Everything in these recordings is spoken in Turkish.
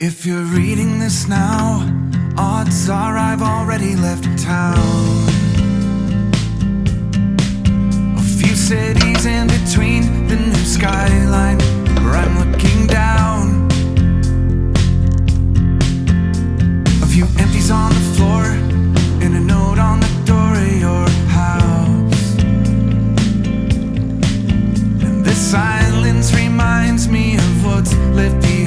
If you're reading this now, odds are I've already left town. A few cities in between the new skyline where I'm looking down. A few empties on the floor and a note on the door of your house. And this silence reminds me of what's left behind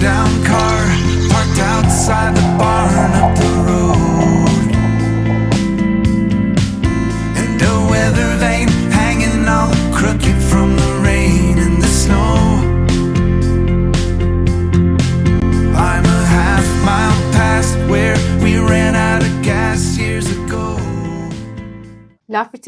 down car parked outside the barn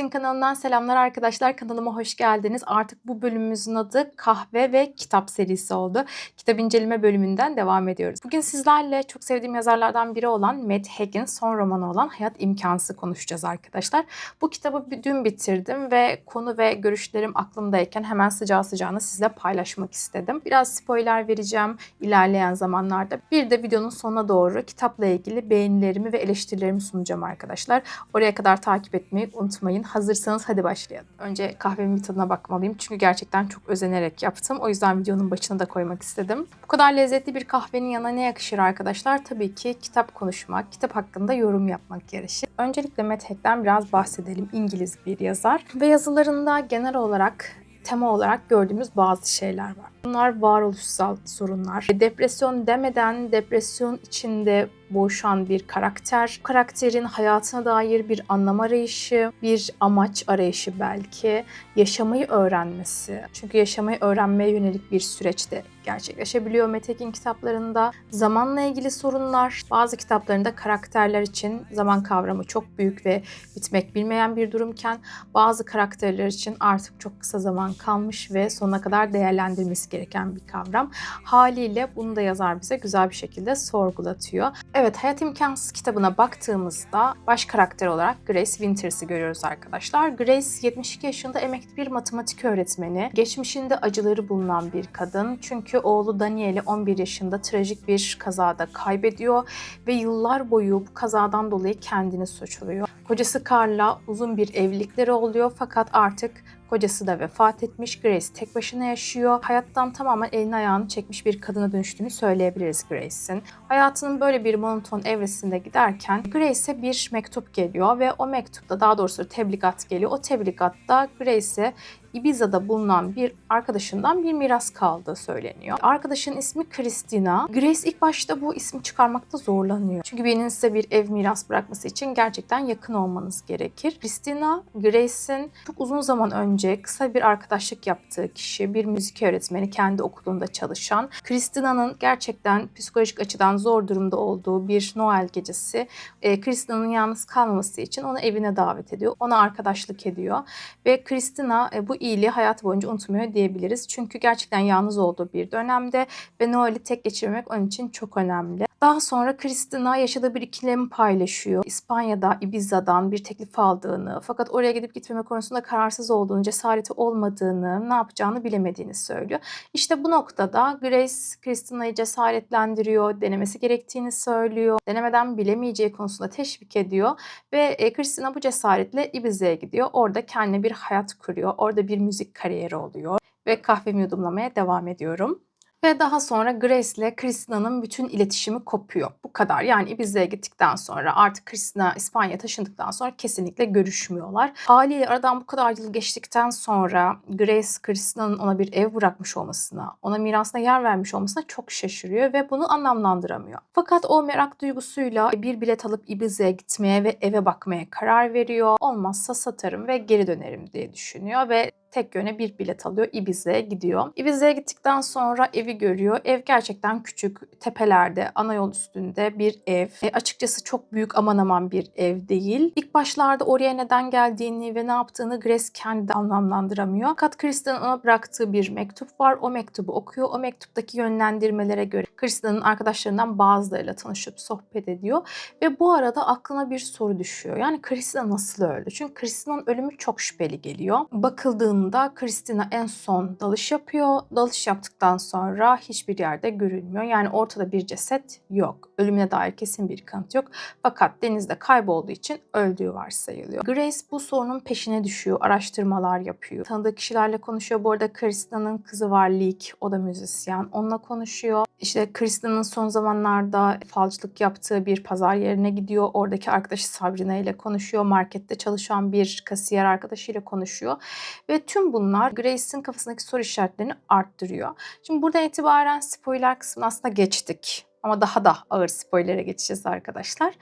Lafrit'in kanalından selamlar arkadaşlar. Kanalıma hoş geldiniz. Artık bu bölümümüzün adı kahve ve kitap serisi oldu. Kitap inceleme bölümünden devam ediyoruz. Bugün sizlerle çok sevdiğim yazarlardan biri olan Matt Haig'in son romanı olan Hayat İmkansız konuşacağız arkadaşlar. Bu kitabı dün bitirdim ve konu ve görüşlerim aklımdayken hemen sıcağı sıcağına sizle paylaşmak istedim. Biraz spoiler vereceğim ilerleyen zamanlarda. Bir de videonun sonuna doğru kitapla ilgili beğenilerimi ve eleştirilerimi sunacağım arkadaşlar. Oraya kadar takip etmeyi unutmayın. Hazırsanız hadi başlayalım. Önce kahvemin bir tadına bakmalıyım. Çünkü gerçekten çok özenerek yaptım. O yüzden videonun başına da koymak istedim. Bu kadar lezzetli bir kahvenin yanına ne yakışır arkadaşlar? Tabii ki kitap konuşmak, kitap hakkında yorum yapmak yarışır. Öncelikle Matt Haig'den biraz bahsedelim. İngiliz bir yazar. Ve yazılarında genel olarak tema olarak gördüğümüz bazı şeyler var. Bunlar varoluşsal sorunlar. Depresyon demeden depresyon içinde boğuşan bir karakter. Karakterin hayatına dair bir anlam arayışı, bir amaç arayışı belki. Yaşamayı öğrenmesi. Çünkü yaşamayı öğrenmeye yönelik bir süreçte gerçekleşebiliyor Metek'in kitaplarında. Zamanla ilgili sorunlar. Bazı kitaplarında karakterler için zaman kavramı çok büyük ve bitmek bilmeyen bir durumken bazı karakterler için artık çok kısa zaman kalmış ve sonuna kadar değerlendirmesi gereken bir kavram. Haliyle bunu da yazar bize güzel bir şekilde sorgulatıyor. Hayat İmkansız kitabına baktığımızda baş karakter olarak Grace Winters'ı görüyoruz arkadaşlar. Grace 72 yaşında emekli bir matematik öğretmeni. Geçmişinde acıları bulunan bir kadın. Çünkü oğlu Daniel'i 11 yaşında trajik bir kazada kaybediyor ve yıllar boyu bu kazadan dolayı kendini suçluyor. Kocası Carl'la uzun bir evlilikleri oluyor fakat artık Kocası da vefat etmiş. Grace tek başına yaşıyor. Hayattan tamamen elini ayağını çekmiş bir kadına dönüştüğünü söyleyebiliriz Grace'in. Hayatının böyle bir monoton evresinde giderken Grace'e bir mektup geliyor ve o mektupta daha doğrusu tebligat geliyor. O tebligatta Grace'e Ibiza'da bulunan bir arkadaşından bir miras kaldığı söyleniyor. Arkadaşın ismi Christina. Grace ilk başta bu ismi çıkarmakta zorlanıyor. Çünkü birinin size bir ev miras bırakması için gerçekten yakın olmanız gerekir. Christina, Grace'in çok uzun zaman önce kısa bir arkadaşlık yaptığı kişi, bir müzik öğretmeni, kendi okulunda çalışan. Christina'nın gerçekten psikolojik açıdan zor durumda olduğu bir Noel gecesi. E, Christina'nın yalnız kalmaması için onu evine davet ediyor. Ona arkadaşlık ediyor. Ve Christina e, bu iyiliği hayatı boyunca unutmuyor diyebiliriz. Çünkü gerçekten yalnız olduğu bir dönemde ve Noel'i tek geçirmek onun için çok önemli. Daha sonra Christina yaşadığı bir ikilemi paylaşıyor. İspanya'da Ibiza'dan bir teklif aldığını fakat oraya gidip gitmeme konusunda kararsız olduğunu, cesareti olmadığını, ne yapacağını bilemediğini söylüyor. İşte bu noktada Grace Christina'yı cesaretlendiriyor, denemesi gerektiğini söylüyor. Denemeden bilemeyeceği konusunda teşvik ediyor ve e, Christina bu cesaretle Ibiza'ya gidiyor. Orada kendine bir hayat kuruyor. Orada bir müzik kariyeri oluyor ve kahvemi yudumlamaya devam ediyorum. Ve daha sonra Grace ile Christina'nın bütün iletişimi kopuyor. Bu kadar. Yani Ibiza'ya gittikten sonra artık Christina İspanya'ya taşındıktan sonra kesinlikle görüşmüyorlar. Haliyle aradan bu kadar yıl geçtikten sonra Grace Christina'nın ona bir ev bırakmış olmasına, ona mirasına yer vermiş olmasına çok şaşırıyor ve bunu anlamlandıramıyor. Fakat o merak duygusuyla bir bilet alıp Ibiza'ya gitmeye ve eve bakmaya karar veriyor. Olmazsa satarım ve geri dönerim diye düşünüyor ve tek yöne bir bilet alıyor. Ibiza'ya gidiyor. Ibiza'ya gittikten sonra evi evi görüyor. Ev gerçekten küçük, tepelerde, ana yol üstünde bir ev. E, açıkçası çok büyük aman aman bir ev değil. İlk başlarda oraya neden geldiğini ve ne yaptığını Grace kendi de anlamlandıramıyor. Fakat Kristen'ın ona bıraktığı bir mektup var. O mektubu okuyor. O mektuptaki yönlendirmelere göre Kristen'ın arkadaşlarından bazılarıyla tanışıp sohbet ediyor. Ve bu arada aklına bir soru düşüyor. Yani Kristina nasıl öldü? Çünkü Kristina'nın ölümü çok şüpheli geliyor. Bakıldığında Kristina en son dalış yapıyor. Dalış yaptıktan sonra hiçbir yerde görülmüyor. Yani ortada bir ceset yok. Ölümüne dair kesin bir kanıt yok. Fakat denizde kaybolduğu için öldüğü varsayılıyor. Grace bu sorunun peşine düşüyor. Araştırmalar yapıyor. Tanıdığı kişilerle konuşuyor. Bu arada Kristina'nın kızı var Leek. O da müzisyen. Onunla konuşuyor. İşte Kristina'nın son zamanlarda falcılık yaptığı bir pazar yerine gidiyor. Oradaki arkadaşı Sabrina ile konuşuyor. Markette çalışan bir kasiyer arkadaşıyla konuşuyor. Ve tüm bunlar Grace'in kafasındaki soru işaretlerini arttırıyor. Şimdi buradan itibaren spoiler kısmına aslında geçtik. Ama daha da ağır spoilere geçeceğiz arkadaşlar.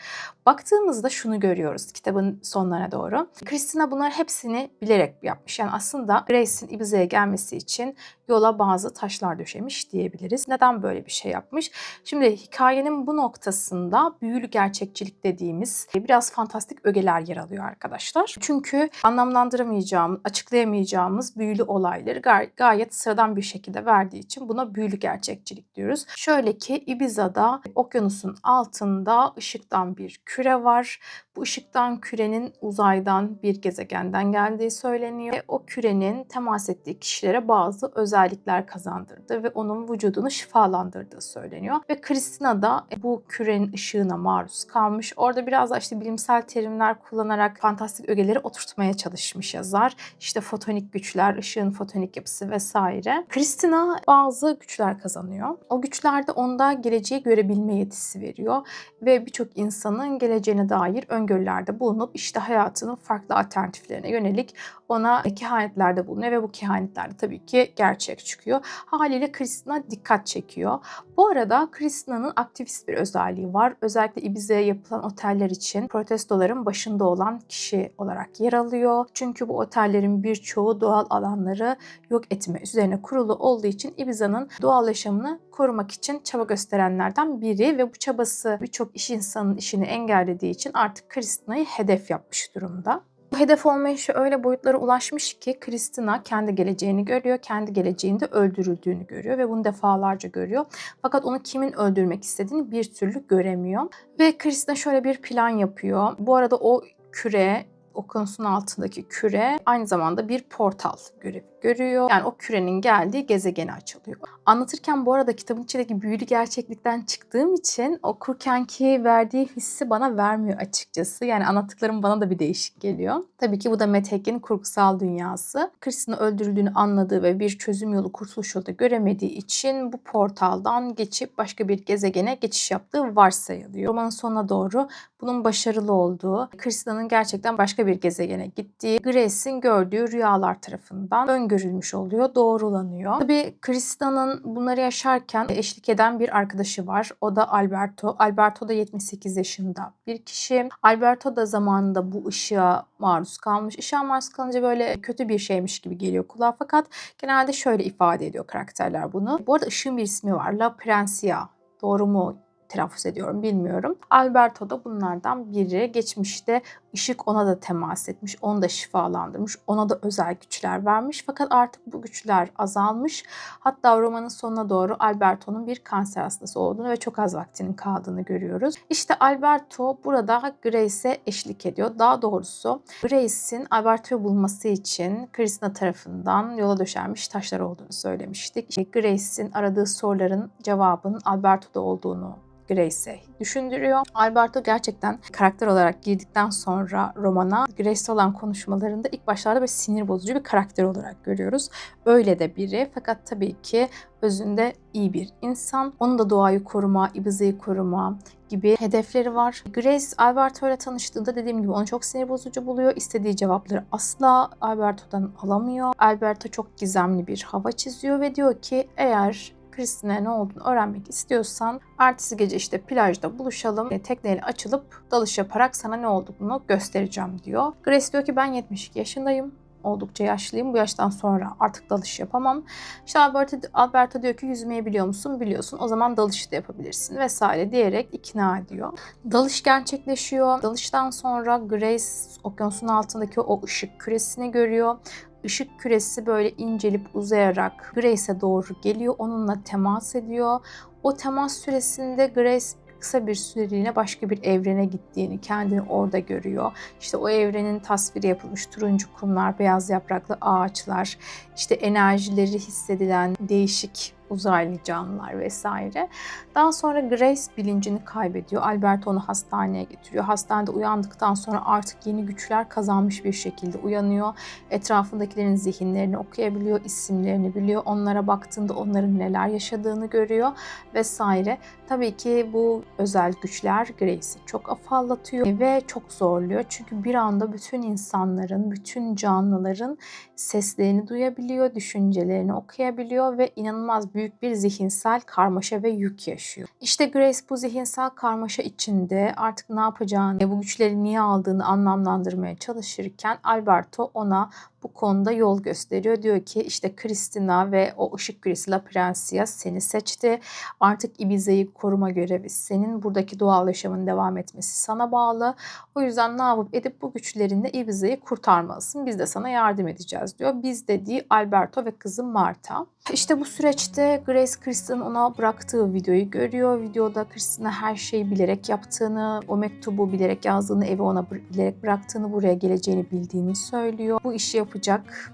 Baktığımızda şunu görüyoruz kitabın sonlarına doğru. Christina bunlar hepsini bilerek yapmış. Yani aslında Grace'in Ibiza'ya gelmesi için yola bazı taşlar döşemiş diyebiliriz. Neden böyle bir şey yapmış? Şimdi hikayenin bu noktasında büyülü gerçekçilik dediğimiz biraz fantastik ögeler yer alıyor arkadaşlar. Çünkü anlamlandıramayacağımız, açıklayamayacağımız büyülü olayları gay- gayet sıradan bir şekilde verdiği için buna büyülü gerçekçilik diyoruz. Şöyle ki Ibiza'da okyanusun altında ışıktan bir küre var. Bu ışıktan kürenin uzaydan bir gezegenden geldiği söyleniyor. Ve o kürenin temas ettiği kişilere bazı özellikler kazandırdı ve onun vücudunu şifalandırdığı söyleniyor. Ve Christina da bu kürenin ışığına maruz kalmış. Orada biraz da işte bilimsel terimler kullanarak fantastik ögeleri oturtmaya çalışmış yazar. İşte fotonik güçler, ışığın fotonik yapısı vesaire. Christina bazı güçler kazanıyor. O güçler de onda geleceği görebilme yetisi veriyor ve birçok insanın geleceğine dair öngörülerde bulunup işte hayatının farklı alternatiflerine yönelik ona kehanetlerde bulunuyor ve bu kehanetlerde tabii ki gerçek çıkıyor. Haliyle Kristina dikkat çekiyor. Bu arada Kristina'nın aktivist bir özelliği var. Özellikle Ibiza'ya yapılan oteller için protestoların başında olan kişi olarak yer alıyor. Çünkü bu otellerin birçoğu doğal alanları yok etme üzerine kurulu olduğu için Ibiza'nın doğal yaşamını korumak için çaba gösterenlerden biri ve bu çabası birçok iş insanının işini engellediği için artık Kristina'yı hedef yapmış durumda. Bu hedef olmayışı öyle boyutlara ulaşmış ki Kristina kendi geleceğini görüyor, kendi geleceğinde öldürüldüğünü görüyor ve bunu defalarca görüyor. Fakat onu kimin öldürmek istediğini bir türlü göremiyor. Ve Kristina şöyle bir plan yapıyor. Bu arada o küre okyanusun altındaki küre aynı zamanda bir portal görevi görüyor. Yani o kürenin geldiği gezegene açılıyor. Anlatırken bu arada kitabın içindeki büyülü gerçeklikten çıktığım için okurkenki verdiği hissi bana vermiyor açıkçası. Yani anlattıklarım bana da bir değişik geliyor. Tabii ki bu da Metek'in kurgusal dünyası. Kristina öldürüldüğünü anladığı ve bir çözüm yolu, kurtuluş yolu da göremediği için bu portaldan geçip başka bir gezegene geçiş yaptığı varsayılıyor. Romanın sonuna doğru bunun başarılı olduğu, Kristina'nın gerçekten başka bir gezegene gittiği, Grace'in gördüğü rüyalar tarafından öngörülmüş oluyor, doğrulanıyor. Tabii Kristina'nın bunları yaşarken eşlik eden bir arkadaşı var. O da Alberto. Alberto da 78 yaşında bir kişi. Alberto da zamanında bu ışığa maruz kalmış. Işığa maruz kalınca böyle kötü bir şeymiş gibi geliyor kulağa fakat genelde şöyle ifade ediyor karakterler bunu. Bu arada ışığın bir ismi var. La Prencia. Doğru mu telaffuz ediyorum bilmiyorum. Alberto da bunlardan biri. Geçmişte ışık ona da temas etmiş, onu da şifalandırmış, ona da özel güçler vermiş. Fakat artık bu güçler azalmış. Hatta romanın sonuna doğru Alberto'nun bir kanser hastası olduğunu ve çok az vaktinin kaldığını görüyoruz. İşte Alberto burada Grace'e eşlik ediyor. Daha doğrusu Grace'in Alberto'yu bulması için Christina tarafından yola döşenmiş taşlar olduğunu söylemiştik. İşte Grace'in aradığı soruların cevabının Alberto'da olduğunu Grace'e düşündürüyor. Alberto gerçekten karakter olarak girdikten sonra romana Grace'le olan konuşmalarında ilk başlarda böyle sinir bozucu bir karakter olarak görüyoruz. Öyle de biri fakat tabii ki özünde iyi bir insan. Onun da doğayı koruma, Ibiza'yı koruma gibi hedefleri var. Grace Alberto ile tanıştığında dediğim gibi onu çok sinir bozucu buluyor. İstediği cevapları asla Alberto'dan alamıyor. Alberto çok gizemli bir hava çiziyor ve diyor ki eğer Kristin'e ne olduğunu öğrenmek istiyorsan ertesi gece işte plajda buluşalım. E, tekneyle açılıp dalış yaparak sana ne olduğunu göstereceğim diyor. Grace diyor ki ben 72 yaşındayım. oldukça yaşlıyım. Bu yaştan sonra artık dalış yapamam. İşte Alberto, Alberto diyor ki yüzmeyi biliyor musun? Biliyorsun. O zaman dalış da yapabilirsin vesaire diyerek ikna ediyor. Dalış gerçekleşiyor. Dalıştan sonra Grace okyanusun altındaki o ışık küresini görüyor. Işık küresi böyle incelip uzayarak Grace'e doğru geliyor. Onunla temas ediyor. O temas süresinde Grace kısa bir süreliğine başka bir evrene gittiğini, kendini orada görüyor. İşte o evrenin tasviri yapılmış turuncu kumlar, beyaz yapraklı ağaçlar, işte enerjileri hissedilen değişik uzaylı canlılar vesaire. Daha sonra Grace bilincini kaybediyor. Albert onu hastaneye getiriyor. Hastanede uyandıktan sonra artık yeni güçler kazanmış bir şekilde uyanıyor. Etrafındakilerin zihinlerini okuyabiliyor, isimlerini biliyor. Onlara baktığında onların neler yaşadığını görüyor vesaire. Tabii ki bu özel güçler Grace'i çok afallatıyor ve çok zorluyor. Çünkü bir anda bütün insanların, bütün canlıların seslerini duyabiliyor, düşüncelerini okuyabiliyor ve inanılmaz büyük bir zihinsel karmaşa ve yük yaşıyor. İşte Grace bu zihinsel karmaşa içinde artık ne yapacağını, bu güçleri niye aldığını anlamlandırmaya çalışırken Alberto ona bu konuda yol gösteriyor. Diyor ki işte Christina ve o ışık küresi La Prensia seni seçti. Artık Ibiza'yı koruma görevi senin. Buradaki doğal yaşamın devam etmesi sana bağlı. O yüzden ne yapıp edip bu güçlerinle Ibiza'yı kurtarmalısın. Biz de sana yardım edeceğiz diyor. Biz dediği Alberto ve kızı Marta. İşte bu süreçte Grace Kristin'in ona bıraktığı videoyu görüyor. Videoda Kristina her şeyi bilerek yaptığını, o mektubu bilerek yazdığını, evi ona bilerek bıraktığını, buraya geleceğini bildiğini söylüyor. Bu işi yapacak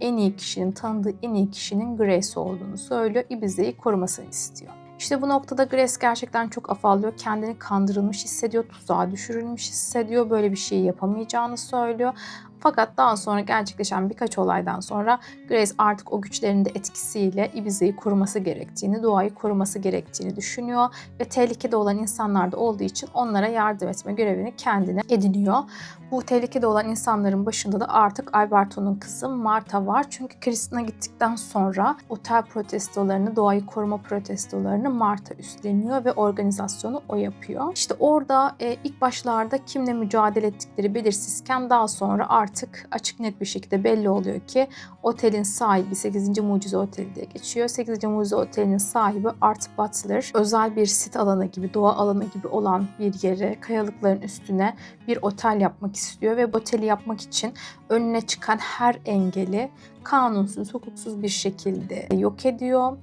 en iyi kişinin, tanıdığı en iyi kişinin Grace olduğunu söylüyor. Ibiza'yı korumasını istiyor. İşte bu noktada Grace gerçekten çok afallıyor. Kendini kandırılmış hissediyor, tuzağa düşürülmüş hissediyor. Böyle bir şeyi yapamayacağını söylüyor. Fakat daha sonra gerçekleşen birkaç olaydan sonra Grace artık o güçlerinin de etkisiyle Ibiza'yı koruması gerektiğini, doğayı koruması gerektiğini düşünüyor ve tehlikede olan insanlar da olduğu için onlara yardım etme görevini kendine ediniyor. Bu tehlikede olan insanların başında da artık Alberto'nun kızı Marta var. Çünkü Kristina gittikten sonra otel protestolarını, doğayı koruma protestolarını Marta üstleniyor ve organizasyonu o yapıyor. İşte orada e, ilk başlarda kimle mücadele ettikleri belirsizken daha sonra artık açık net bir şekilde belli oluyor ki otelin sahibi 8. Mucize Oteli diye geçiyor. 8. Mucize Oteli'nin sahibi Art Butler özel bir sit alanı gibi, doğa alanı gibi olan bir yere, kayalıkların üstüne bir otel yapmak istiyor ve bu oteli yapmak için önüne çıkan her engeli kanunsuz, hukuksuz bir şekilde yok ediyor.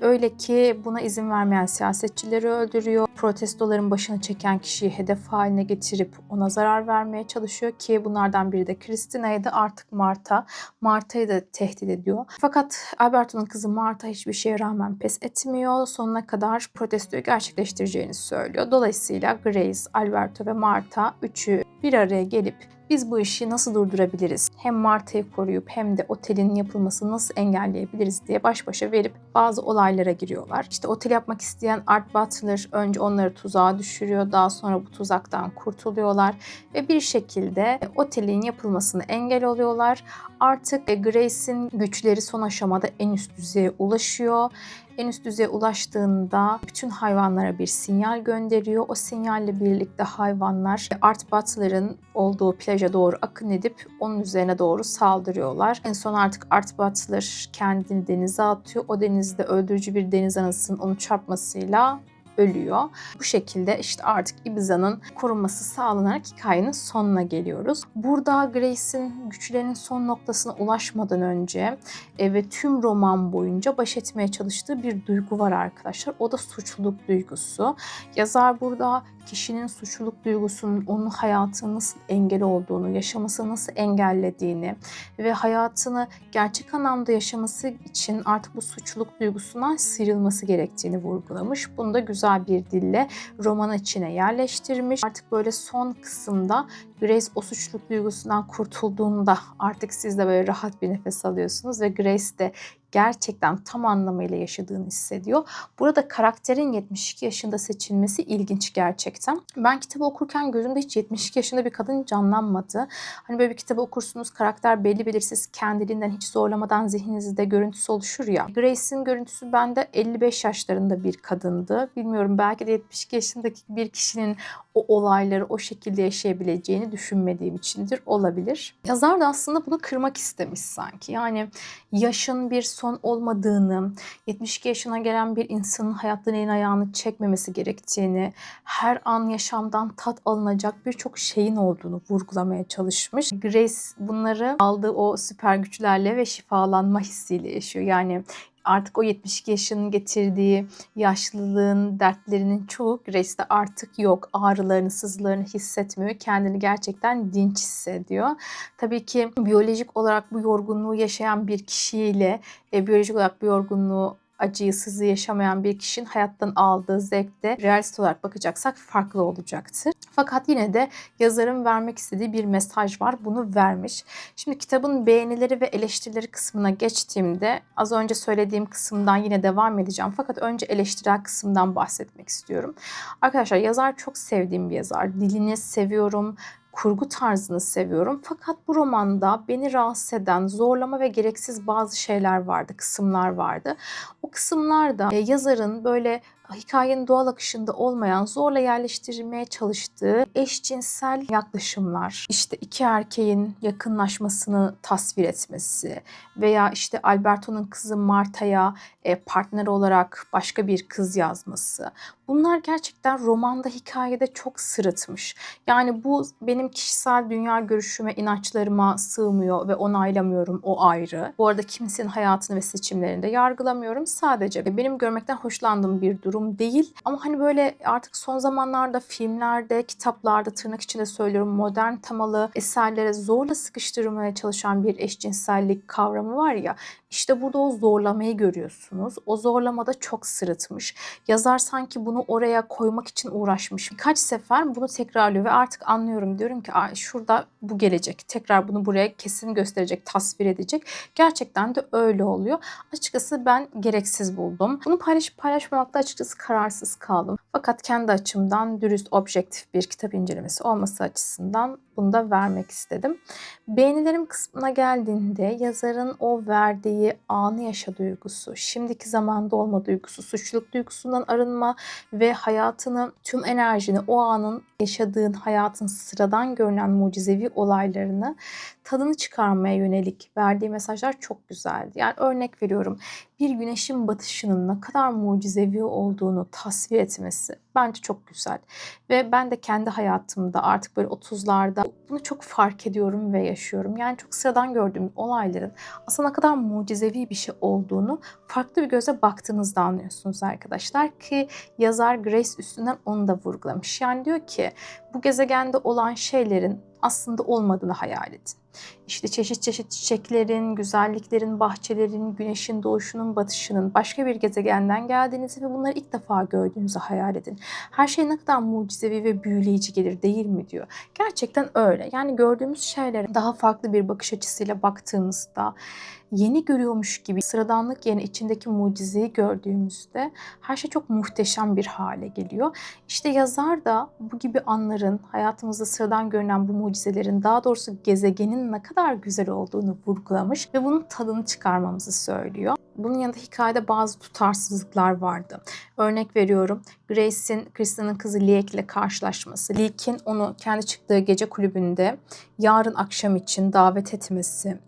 Öyle ki buna izin vermeyen siyasetçileri öldürüyor. Protestoların başını çeken kişiyi hedef haline getirip ona zarar vermeye çalışıyor ki bunlardan biri de Christina'ydı artık Marta. Marta'yı da tehdit ediyor. Fakat Alberto'nun kızı Marta hiçbir şeye rağmen pes etmiyor. Sonuna kadar protestoyu gerçekleştireceğini söylüyor. Dolayısıyla Grace, Alberto ve Marta üçü bir araya gelip biz bu işi nasıl durdurabiliriz? Hem Marta'yı koruyup hem de otelin yapılmasını nasıl engelleyebiliriz diye baş başa verip bazı olaylara giriyorlar. İşte otel yapmak isteyen Art Butler önce onları tuzağa düşürüyor. Daha sonra bu tuzaktan kurtuluyorlar ve bir şekilde otelin yapılmasını engel oluyorlar. Artık Grace'in güçleri son aşamada en üst düzeye ulaşıyor en üst düzeye ulaştığında bütün hayvanlara bir sinyal gönderiyor. O sinyalle birlikte hayvanlar Art Butler'ın olduğu plaja doğru akın edip onun üzerine doğru saldırıyorlar. En son artık Art Butler kendini denize atıyor. O denizde öldürücü bir deniz anasının onu çarpmasıyla ölüyor. Bu şekilde işte artık Ibiza'nın korunması sağlanarak hikayenin sonuna geliyoruz. Burada Grace'in güçlerinin son noktasına ulaşmadan önce e, ve tüm roman boyunca baş etmeye çalıştığı bir duygu var arkadaşlar. O da suçluluk duygusu. Yazar burada kişinin suçluluk duygusunun onun hayatına nasıl engel olduğunu, yaşaması nasıl engellediğini ve hayatını gerçek anlamda yaşaması için artık bu suçluluk duygusundan sıyrılması gerektiğini vurgulamış. Bunu da güzel bir dille roman içine yerleştirmiş. Artık böyle son kısımda Grace o suçluluk duygusundan kurtulduğunda artık siz de böyle rahat bir nefes alıyorsunuz ve Grace de gerçekten tam anlamıyla yaşadığını hissediyor. Burada karakterin 72 yaşında seçilmesi ilginç gerçekten. Ben kitabı okurken gözümde hiç 72 yaşında bir kadın canlanmadı. Hani böyle bir kitabı okursunuz karakter belli belirsiz kendiliğinden hiç zorlamadan zihninizde görüntüsü oluşur ya. Grace'in görüntüsü bende 55 yaşlarında bir kadındı. Bilmiyorum belki de 72 yaşındaki bir kişinin o olayları o şekilde yaşayabileceğini düşünmediğim içindir olabilir. Yazar da aslında bunu kırmak istemiş sanki. Yani yaşın bir son olmadığını, 72 yaşına gelen bir insanın hayattan elini ayağını çekmemesi gerektiğini, her an yaşamdan tat alınacak birçok şeyin olduğunu vurgulamaya çalışmış. Grace bunları aldığı o süper güçlerle ve şifalanma hissiyle yaşıyor. Yani artık o 72 yaşının getirdiği yaşlılığın dertlerinin çoğu Grace'de artık yok. Ağrılarını, sızılarını hissetmiyor. Kendini gerçekten dinç hissediyor. Tabii ki biyolojik olarak bu yorgunluğu yaşayan bir kişiyle e, biyolojik olarak bu yorgunluğu acıyı, sızı yaşamayan bir kişinin hayattan aldığı zevk de realist olarak bakacaksak farklı olacaktır. Fakat yine de yazarın vermek istediği bir mesaj var. Bunu vermiş. Şimdi kitabın beğenileri ve eleştirileri kısmına geçtiğimde az önce söylediğim kısımdan yine devam edeceğim. Fakat önce eleştirel kısımdan bahsetmek istiyorum. Arkadaşlar yazar çok sevdiğim bir yazar. Dilini seviyorum kurgu tarzını seviyorum. Fakat bu romanda beni rahatsız eden zorlama ve gereksiz bazı şeyler vardı, kısımlar vardı. O kısımlarda e, yazarın böyle hikayenin doğal akışında olmayan zorla yerleştirilmeye çalıştığı eşcinsel yaklaşımlar, işte iki erkeğin yakınlaşmasını tasvir etmesi veya işte Alberto'nun kızı Marta'ya e, partner olarak başka bir kız yazması. Bunlar gerçekten romanda hikayede çok sırıtmış. Yani bu benim kişisel dünya görüşüme, inançlarıma sığmıyor ve onaylamıyorum o ayrı. Bu arada kimsenin hayatını ve seçimlerini de yargılamıyorum. Sadece benim görmekten hoşlandığım bir durum değil. Ama hani böyle artık son zamanlarda filmlerde, kitaplarda tırnak içinde söylüyorum modern temalı eserlere zorla sıkıştırmaya çalışan bir eşcinsellik kavramı var ya. İşte burada o zorlamayı görüyorsunuz. O zorlamada çok sırıtmış. Yazar sanki bunu oraya koymak için uğraşmış. Birkaç sefer bunu tekrarlıyor ve artık anlıyorum. Diyorum ki şurada bu gelecek. Tekrar bunu buraya kesin gösterecek, tasvir edecek. Gerçekten de öyle oluyor. Açıkçası ben gereksiz buldum. Bunu paylaşıp paylaşmamakta açıkçası kararsız kaldım. Fakat kendi açımdan dürüst, objektif bir kitap incelemesi olması açısından bunu da vermek istedim. Beğenilerim kısmına geldiğinde yazarın o verdiği anı yaşa duygusu, şimdiki zamanda olma duygusu, suçluluk duygusundan arınma ve hayatını, tüm enerjini o anın yaşadığın hayatın sıradan görünen mucizevi olaylarını tadını çıkarmaya yönelik verdiği mesajlar çok güzeldi. Yani örnek veriyorum bir güneşin batışının ne kadar mucizevi olduğunu tasvir etmesi bence çok güzel. Ve ben de kendi hayatımda artık böyle 30'larda bunu çok fark ediyorum ve yaşıyorum. Yani çok sıradan gördüğüm olayların aslında ne kadar mucizevi bir şey olduğunu farklı bir göze baktığınızda anlıyorsunuz arkadaşlar ki yazar Grace üstünden onu da vurgulamış. Yani diyor ki bu gezegende olan şeylerin aslında olmadığını hayal edin. İşte çeşit çeşit çiçeklerin, güzelliklerin, bahçelerin, güneşin doğuşunun, batışının başka bir gezegenden geldiğinizi ve bunları ilk defa gördüğünüzü hayal edin. Her şey ne kadar mucizevi ve büyüleyici gelir değil mi diyor. Gerçekten öyle. Yani gördüğümüz şeylere daha farklı bir bakış açısıyla baktığımızda yeni görüyormuş gibi sıradanlık yerine içindeki mucizeyi gördüğümüzde her şey çok muhteşem bir hale geliyor. İşte yazar da bu gibi anların hayatımızda sıradan görünen bu mucizelerin daha doğrusu gezegenin ne kadar güzel olduğunu vurgulamış ve bunun tadını çıkarmamızı söylüyor. Bunun yanında hikayede bazı tutarsızlıklar vardı. Örnek veriyorum Grace'in Kristan'ın kızı Liek ile karşılaşması. Liek'in onu kendi çıktığı gece kulübünde yarın akşam için davet etmesi.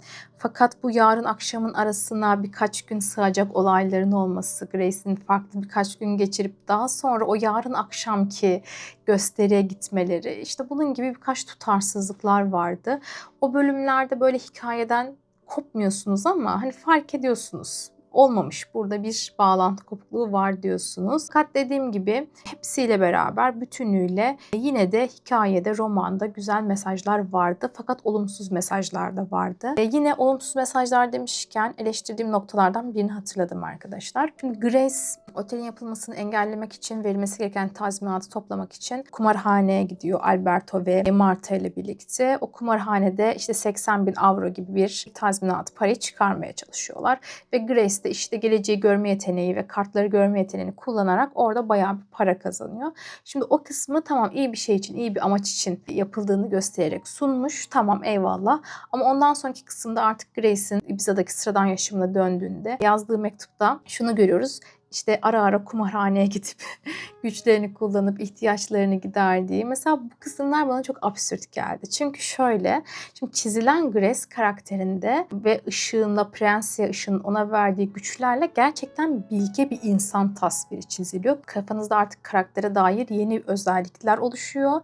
Fakat bu yarın akşamın arasına birkaç gün sığacak olayların olması, Grace'in farklı birkaç gün geçirip daha sonra o yarın akşamki gösteriye gitmeleri, işte bunun gibi birkaç tutarsızlıklar vardı. O bölümlerde böyle hikayeden kopmuyorsunuz ama hani fark ediyorsunuz olmamış. Burada bir bağlantı kopukluğu var diyorsunuz. Fakat dediğim gibi hepsiyle beraber bütünüyle yine de hikayede, romanda güzel mesajlar vardı. Fakat olumsuz mesajlar da vardı. E yine olumsuz mesajlar demişken eleştirdiğim noktalardan birini hatırladım arkadaşlar. Şimdi Grace Otelin yapılmasını engellemek için verilmesi gereken tazminatı toplamak için kumarhaneye gidiyor Alberto ve Marta ile birlikte. O kumarhanede işte 80 bin avro gibi bir tazminat parayı çıkarmaya çalışıyorlar. Ve Grace de işte geleceği görme yeteneği ve kartları görme yeteneğini kullanarak orada bayağı bir para kazanıyor. Şimdi o kısmı tamam iyi bir şey için, iyi bir amaç için yapıldığını göstererek sunmuş. Tamam eyvallah. Ama ondan sonraki kısımda artık Grace'in Ibiza'daki sıradan yaşamına döndüğünde yazdığı mektupta şunu görüyoruz. İşte ara ara kumarhaneye gidip güçlerini kullanıp ihtiyaçlarını giderdiği. Mesela bu kısımlar bana çok absürt geldi. Çünkü şöyle, şimdi çizilen Grace karakterinde ve ışığında, Prensia ışığının ona verdiği güçlerle gerçekten bilge bir insan tasviri çiziliyor. Kafanızda artık karaktere dair yeni özellikler oluşuyor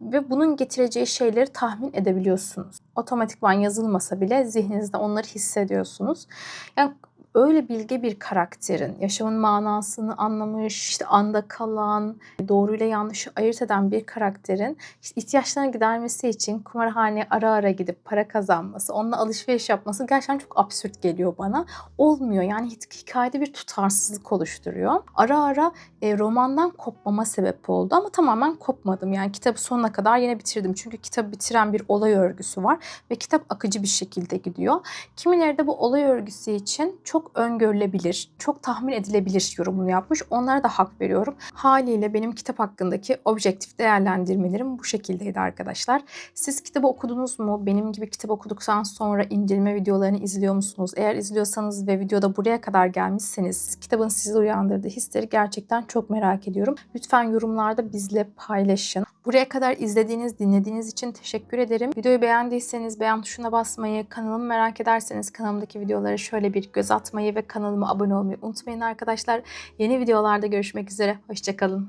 ve bunun getireceği şeyleri tahmin edebiliyorsunuz. Otomatikman yazılmasa bile zihninizde onları hissediyorsunuz. Yani öyle bilge bir karakterin, yaşamın manasını anlamış, işte anda kalan, doğruyla yanlışı ayırt eden bir karakterin işte ihtiyaçlarını gidermesi için kumarhaneye ara ara gidip para kazanması, onunla alışveriş yapması gerçekten çok absürt geliyor bana. Olmuyor yani hik- hikayede bir tutarsızlık oluşturuyor. Ara ara e, romandan kopmama sebep oldu ama tamamen kopmadım. Yani kitabı sonuna kadar yine bitirdim. Çünkü kitabı bitiren bir olay örgüsü var ve kitap akıcı bir şekilde gidiyor. Kimileri de bu olay örgüsü için çok öngörülebilir, çok tahmin edilebilir yorumunu yapmış. Onlara da hak veriyorum. Haliyle benim kitap hakkındaki objektif değerlendirmelerim bu şekildeydi arkadaşlar. Siz kitabı okudunuz mu? Benim gibi kitap okuduktan sonra inceleme videolarını izliyor musunuz? Eğer izliyorsanız ve videoda buraya kadar gelmişseniz kitabın sizi uyandırdığı hisleri gerçekten çok merak ediyorum. Lütfen yorumlarda bizle paylaşın. Buraya kadar izlediğiniz, dinlediğiniz için teşekkür ederim. Videoyu beğendiyseniz beğen tuşuna basmayı, kanalımı merak ederseniz kanalımdaki videolara şöyle bir göz atmayı ve kanalıma abone olmayı unutmayın arkadaşlar. Yeni videolarda görüşmek üzere. Hoşçakalın.